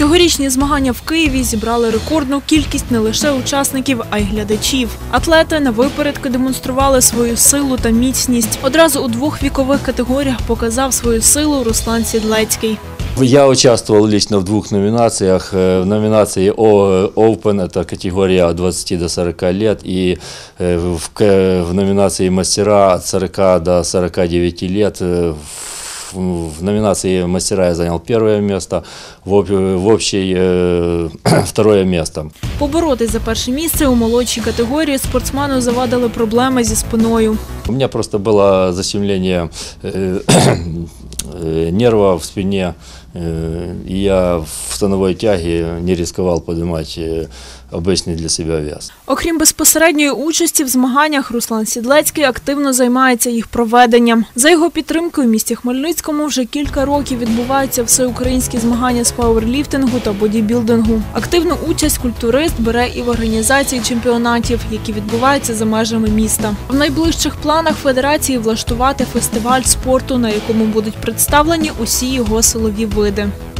Цьогорічні змагання в Києві зібрали рекордну кількість не лише учасників, а й глядачів. Атлети на випередки демонстрували свою силу та міцність. Одразу у двох вікових категоріях показав свою силу Руслан Сідлецький. Я участвовал лично в двух номинациях. Э, В номинации О- Open, это категория от 20 до 40 лет, и э, в, к- в номинации Мастера от 40 до 49 лет. Э, В в номинации Мастера я занял первое место, в, об- в общей э, второе место. Поборотись за перше місце у молодшій категорії спортсмену завадили проблеми зі спиною. У меня просто было защемление э, э, нерва в спине, э, и я в становой тяге не рисковал поднимать э, обычный для себя вес. Окрім безпосередньої участі в змаганнях, Руслан Сідлецький активно займається їх проведенням. За його підтримкою, в місті Хмельницькому вже кілька років відбуваються всеукраїнські змагання з пауерліфтингу та бодібілдингу. Активну участь культурист бере і в організації чемпіонатів, які відбуваються за межами міста. В найближчих планах федерації влаштувати фестиваль спорту, на якому будуть представлені усі його силові види.